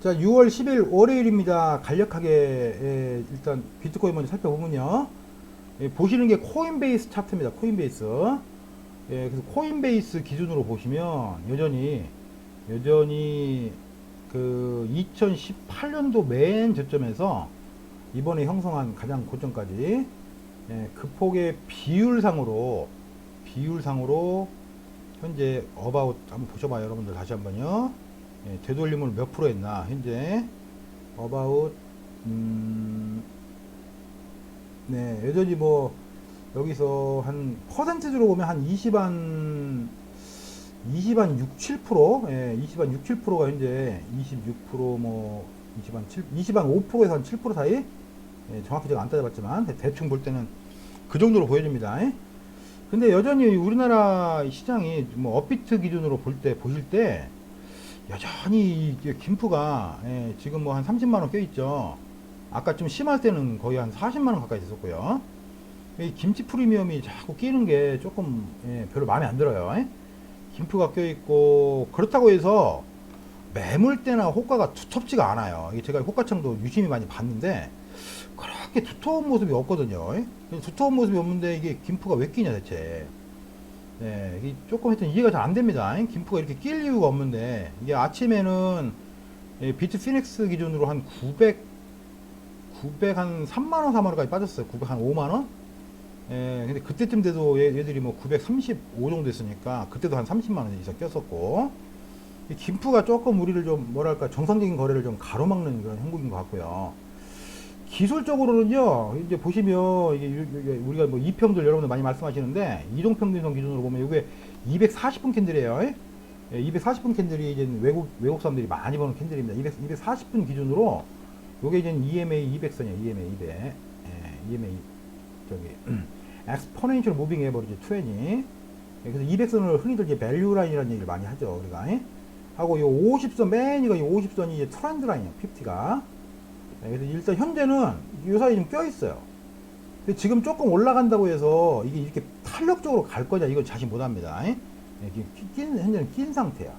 자, 6월 10일 월요일입니다. 간략하게 예, 일단 비트코인 먼저 살펴보면요. 예, 보시는 게 코인베이스 차트입니다. 코인베이스. 예, 그래서 코인베이스 기준으로 보시면 여전히 여전히 그 2018년도 맨 저점에서 이번에 형성한 가장 고점까지 예, 그 폭의 비율상으로 비율상으로 현재 어바웃 한번 보셔봐요 여러분들 다시 한번요 예, 되돌림을 몇 프로 했나 현재 어바웃 음, 네 여전히 뭐 여기서 한 퍼센트로 보면 한 20한 20한 6, 7%, 예, 20한 6, 7%가 현재 26%뭐 20한 7, 20한 5%에서 한 7% 사이, 예, 정확히 제가 안 따져봤지만 대- 대충 볼 때는 그 정도로 보여집니다. 예. 근데 여전히 우리나라 시장이 뭐 업비트 기준으로 볼 때 보실 때 여전히 김프가 예, 지금 뭐 한 30만 원 껴있죠. 아까 좀 심할 때는 거의 한 40만 원 가까이 됐었고요. 이 김치 프리미엄이 자꾸 끼는 게 조금 예, 별로 마음에 안 들어요. 예. 김프가 껴있고 그렇다고 해서 매물대나 호가가 두텁지가 않아요. 이게 제가 호가창도 유심히 많이 봤는데 그렇게 두터운 모습이 없거든요. 예. 두터운 모습이 없는데 이게 김프가 왜 끼냐 대체. 네, 이게 조금 하여튼 이해가 잘 안 됩니다. 예. 김프가 이렇게 낄 이유가 없는데 이게 아침에는 예, 비트 피닉스 기준으로 한 900, 900 한 3만 원, 4만 원까지 빠졌어요. 900 한 5만 원? 예, 근데 그때쯤 돼도 얘, 얘들이 뭐 935 정도 됐으니까 그때도 한 30만 원 이상 꼈었고 이 김프가 조금 우리를 좀 뭐랄까 정상적인 거래를 좀 가로막는 그런 형국인 것 같고요. 기술적으로는요, 이제 보시면 이게 우리가 뭐 이평들 여러분들 많이 말씀하시는데 이동평균선 기준으로 보면 이게 240분 캔들이에요. 예, 240분 캔들이 이제 외국 외국 사람들이 많이 보는 캔들입니다. 200, 240분 기준으로 요게 이제 EMA 200선이에요. EMA 200. 예, EMA 저기 exponential moving average 20. 예, 그래서 200선을 흔히들 이제 밸류 라인이라는 얘기를 많이 하죠. 우리가. 예? 하고 이 50선 맨 이거 이 50선이 이제 트렌드 라인이에요. 50가. 네, 그래서 일단 현재는 이 사이에 좀껴 있어요. 근데 지금 조금 올라간다고 해서 이게 이렇게 탄력적으로 갈 거냐 이건 자신 못 합니다. 예? 이게 낀, 현재는 낀 상태야.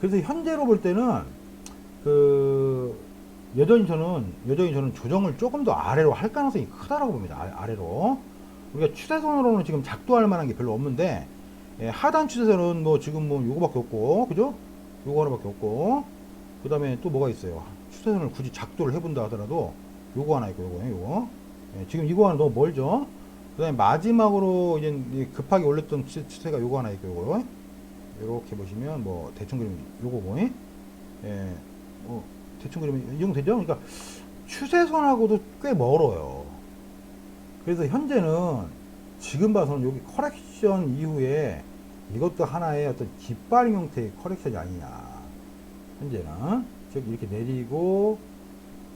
그래서 현재로 볼 때는 그 여전히 저는 여전히 저는 조정을 조금 더 아래로 할 가능성이 크다라고 봅니다. 아, 래로 우리가 추세선으로는 지금 작도할 만한 게 별로 없는데 예, 하단 추세선은 뭐 지금 뭐 요거밖에 없고 그죠? 요거 하나밖에 없고 그 다음에 또 뭐가 있어요? 추세선을 굳이 작도를 해본다 하더라도 요거 하나 있고 요거 요거 예, 지금 이거 하나 너무 멀죠? 그 다음에 마지막으로 이제 이 급하게 올렸던 추- 추세가 요거 하나 있고 요거 이렇게 보시면 뭐 대충 그리면 요거고 예, 뭐 대충 그리면 이 정도 되죠? 그러니까 추세선하고도 꽤 멀어요. 그래서 현재는 지금 봐서는 여기 커렉션 이후에 이것도 하나의 어떤 깃발 형태의 커렉션이 아니냐. 현재는 즉 이렇게 내리고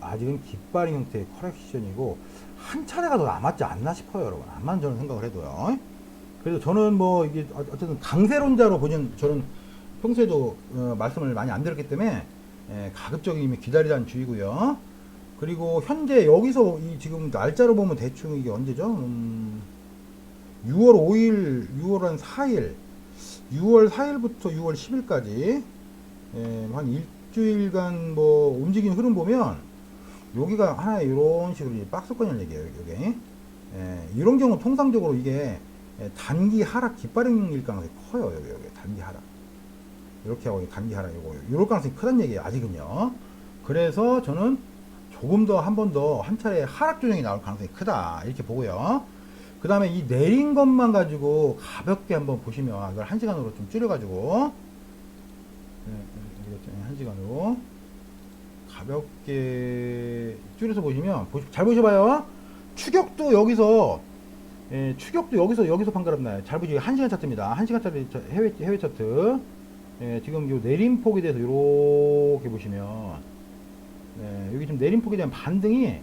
아직은 깃발 형태의 커렉션이고 한 차례가 더 남았지 않나 싶어요, 여러분. 암만 저는 생각을 해도요. 그래서 저는 뭐 이게 어- 어쨌든 강세론자로 보는 저는 평소에도 어, 말씀을 많이 안 드렸기 때문에 예, 가급적이면 기다리라는 주의고요. 그리고 현재 여기서 이 지금 날짜로 보면 대충 이게 언제죠? 음, 6월 5일, 6월 한 4일, 6월 4일부터 6월 10일까지 예, 한 일 주일간 뭐 움직이는 흐름 보면 여기가 하나의 이런 식으로 이제 박스권이라는 얘기예요. 이게 예, 이런 경우 통상적으로 이게 예, 단기 하락 깃발행일 가능성이 커요. 여기 여기 단기 하락 이렇게 하고 단기 하락 이거 이럴 가능성이 크다는 얘기예요. 아직은요. 그래서 저는 조금 더 한 번 더 한 차례 하락 조정이 나올 가능성이 크다 이렇게 보고요. 그 다음에 이 내린 것만 가지고 가볍게 한번 보시면 이걸 한 시간으로 좀 줄여가지고 네, 이렇게 한 시간으로 가볍게 줄여서 보시면 보시- 잘 보셔봐요. 추격도 여기서 예, 추격도 여기서 여기서 판가름 나요. 잘 보시고 한 시간 차트입니다. 한 시간짜리 차- 해외 해외 차트. 예, 지금 요 내림폭에 대해서 이렇게 보시면 네, 여기 지금 내림폭에 대한 반등이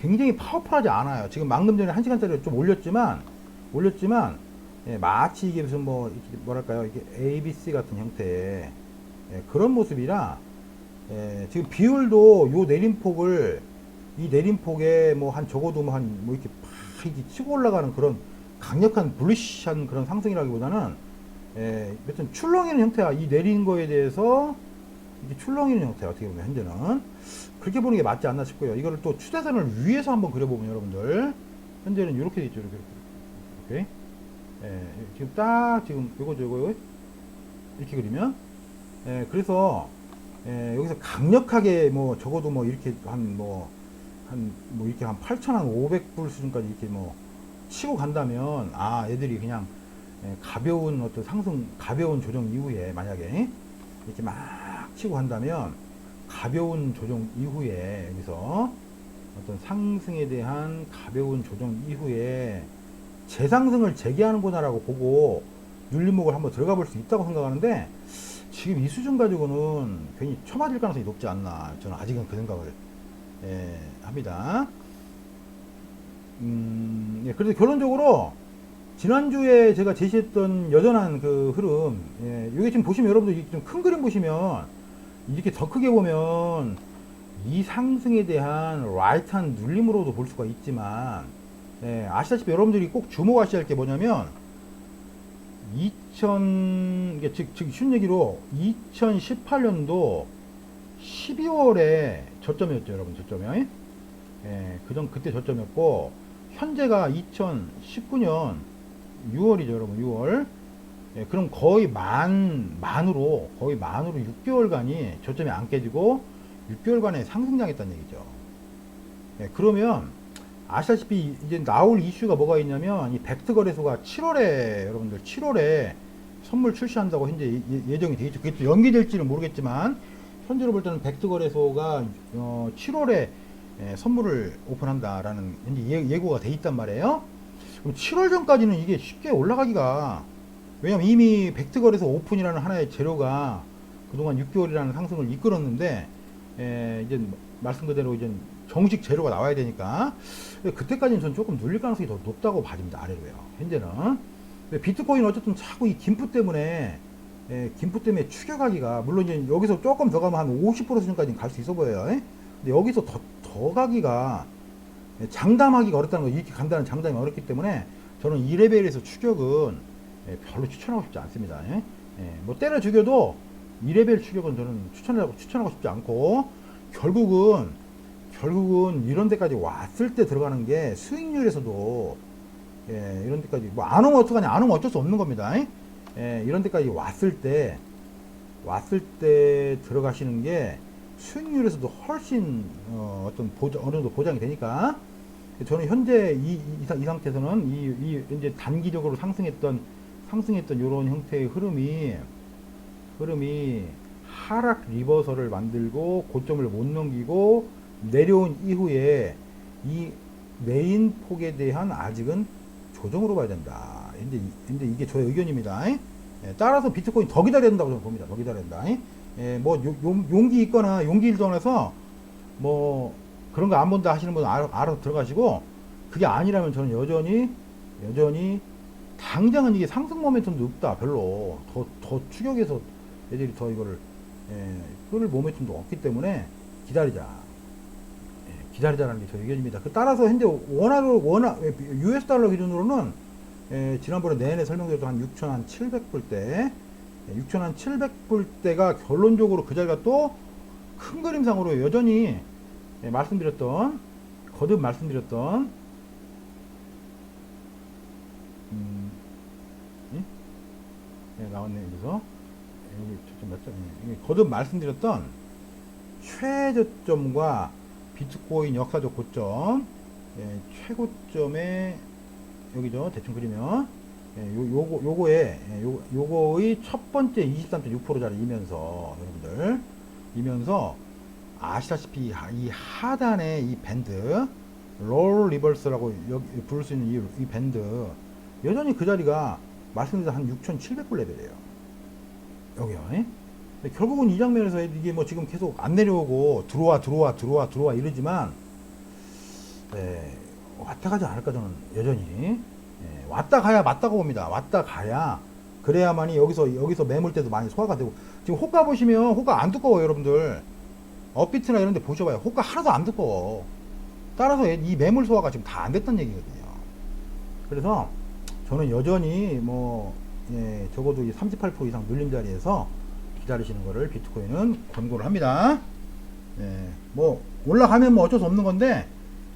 굉장히 파워풀하지 않아요. 지금 방금 전에 한 시간짜리 좀 올렸지만 올렸지만 예, 마치 이게 무슨 뭐 뭐랄까요 이게 ABC 같은 형태의 예, 그런 모습이라 예, 지금 비율도 요 내림폭을 이 내림폭에 뭐 한 적어도 뭐한뭐 이렇게 팍 이렇게 치고 올라가는 그런 강력한 불리시한 그런 상승이라기보다는 예, 여튼 출렁이는 형태야. 이 내린 거에 대해서 이게 출렁이는 형태 어떻게 보면 현재는 그렇게 보는 게 맞지 않나 싶고요. 이거를 또 추세선을 위에서 한번 그려보면 여러분들 현재는 이렇게 돼 있죠. 이렇게 이렇게, 이렇게. 예, 지금 딱 지금 요거 저거 이렇게 그리면 예, 그래서 예, 여기서 강력하게 뭐 적어도 뭐 이렇게 한 뭐 한 뭐 이렇게 한 8,500불 수준까지 이렇게 뭐 치고 간다면 아 애들이 그냥 예, 가벼운 어떤 상승 가벼운 조정 이후에 만약에 이렇게 막 치고 간다면 가벼운 조정 이후에 여기서 어떤 상승에 대한 가벼운 조정 이후에 재상승을 재개하는구나라고 보고 눌림목을 한번 들어가 볼 수 있다고 생각하는데 지금 이 수준 가지고는 괜히 처맞을 가능성이 높지 않나 저는 아직은 그 생각을 예, 합니다. 음, 예, 그래서 결론적으로 지난주에 제가 제시했던 여전한 그 흐름, 예, 이게 지금 보시면 여러분들 좀 큰 그림 보시면 이렇게 더 크게 보면 이 상승에 대한 라이트한 눌림으로도 볼 수가 있지만 예, 아시다시피 여러분들이 꼭 주목하셔야 할 게 뭐냐면 2000 이게 즉, 즉 쉬운 얘기로 2018년도 12월에 저점이었죠, 여러분 저점이. 예, 그전 그때 저점이었고 현재가 2019년 6월이죠, 여러분 6월. 예, 그럼 거의 만 만으로 거의 만으로 6개월간이 저점이 안 깨지고 6개월간에 상승장했다는 얘기죠. 예, 그러면 아시다시피 이제 나올 이슈가 뭐가 있냐면 이 벡트 거래소가 7월에 여러분들 7월에 선물 출시한다고 현재 예- 예정이 돼 있죠. 그게 또 연기될지는 모르겠지만 현재로 볼 때는 벡트 거래소가 어 7월에 예, 선물을 오픈한다라는 현재 예, 예고가 돼 있단 말이에요. 그럼 7월 전까지는 이게 쉽게 올라가기가 왜냐면 이미 벡트 거래소 오픈이라는 하나의 재료가 그동안 6개월이라는 상승을 이끌었는데 에, 이제 말씀 그대로 이제 정식 재료가 나와야 되니까 그때까지는 전 조금 눌릴 가능성이 더 높다고 봐집니다 아래로요 현재는 비트코인 어쨌든 자꾸 이 김프 때문에 에, 김프 때문에 추격하기가 물론 이제 여기서 조금 더 가면 한 50% 수준까지 갈수 있어 보여요 에? 근데 여기서 더, 더 가기가 예, 장담하기가 어렵다는 거 이렇게 간다는 장담이 어렵기 때문에 저는 이 레벨에서 추격은 예, 별로 추천하고 싶지 않습니다. 예? 예, 뭐 때려 죽여도 이 레벨 추격은 저는 추천하고 추천하고 싶지 않고 결국은 결국은 이런 데까지 왔을 때 들어가는 게 수익률에서도 예, 이런 데까지 뭐 안 오면 어떡하냐 안 오면 어쩔 수 없는 겁니다. 예? 예, 이런 데까지 왔을 때 왔을 때 들어가시는 게 수익률에서도 훨씬 어, 어떤 보장, 어느 정도 보장이 되니까 저는 현재 이, 이, 이 상태에서는 이, 이 이제 단기적으로 상승했던 상승했던 이런 형태의 흐름이 흐름이 하락 리버설을 만들고 고점을 못 넘기고 내려온 이후에 이 메인 폭에 대한 아직은 조정으로 봐야 된다. 근데, 이- 근데 이게 저의 의견입니다. 예, 따라서 비트코인 더 기다려야 된다고 저는 봅니다. 더 기다려야 된다. 예, 뭐 요- 용- 용기 있거나 용기 일동해서 뭐 그런 거 안 본다 하시는 분은 알아, 알아서 들어가시고 그게 아니라면 저는 여전히 여전히 당장은 이게 상승 모멘텀도 없다 별로 더 더 추격해서 애들이 더 이거를 예, 끌을 모멘텀도 없기 때문에 기다리자 예, 기다리자라는 게저 의견입니다. 그 따라서 현재 원화로 원화 US 달러 기준으로는 예, 지난번에 내내 설명드렸던 한 6,700불 대 6,700불 대가 결론적으로 그 자리가 또 큰 그림상으로 여전히 예, 말씀드렸던 거듭 말씀드렸던 음, 예? 예, 나왔네 여기 저점? 예, 거듭 말씀드렸던 최저점과 비트코인 역사적 고점 예, 최고점에 여기죠 대충 그리면 예, 요, 요거, 요거에, 예, 요, 요거의 첫 번째 23.6%짜리이면서, 여러분들, 이면서, 아시다시피 하- 이 하단의 이 밴드, 롤 리버스라고 여기 부를 수 있는 이, 이 밴드, 여전히 그 자리가 말씀드린 한 6,700불 레벨이에요. 여기요. 예? 근데 결국은 이 장면에서 이게 뭐 지금 계속 안 내려오고, 들어와, 들어와, 들어와, 들어와 이러지만, 예, 왔다 가지 않을까 저는 여전히 예, 왔다 가야 맞다고 봅니다. 왔다 가야 그래야만이 여기서 여기서 매물대도 많이 소화가 되고 지금 호가 보시면 호가 안 두꺼워요, 여러분들. 업비트나 이런 데 보셔봐요. 호가 하나도 안 두꺼워. 따라서 이 매물 소화가 지금 다 안 됐다는 얘기거든요. 그래서 저는 여전히 뭐 예, 적어도 이38% 이상 눌림 자리에서 기다리시는 거를 비트코인은 권고를 합니다. 예, 뭐 올라가면 뭐 어쩔 수 없는 건데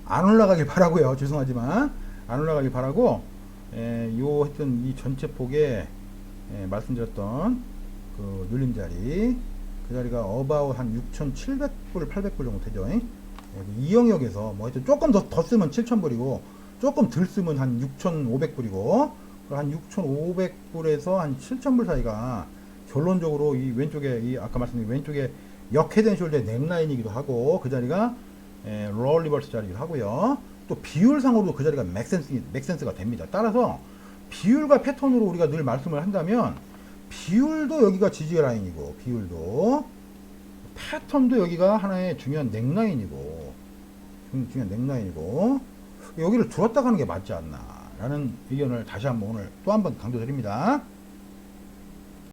안 올라가길 바라고요. 죄송하지만 안 올라가길 바라고 예, 요 하여튼 이 전체 폭에 예, 말씀드렸던 그 눌림 자리 그 자리가 어바웃 한 6,700불, 800불 정도 되죠. 예, 이 영역에서 뭐 하여튼 조금 더, 더 쓰면 7,000불이고 조금 덜 쓰면 한 6,500불이고 한 6,500불에서 한 7,000불 사이가 결론적으로 이 왼쪽에 이 아까 말씀드린 왼쪽에 역 헤드앤 숄더의 넥라인이기도 하고 그 자리가 에, 롤 리버스 자리이기도 하고요. 또 비율상으로도 그 자리가 맥센스, 맥센스가 됩니다. 따라서 비율과 패턴으로 우리가 늘 말씀을 한다면 비율도 여기가 지지 라인이고 비율도 패턴도 여기가 하나의 중요한 넥라인이고 중- 중요한 넥라인이고 여기를 들었다 가는 게 맞지 않나 라는 의견을 다시 한번 오늘 또 한번 강조드립니다.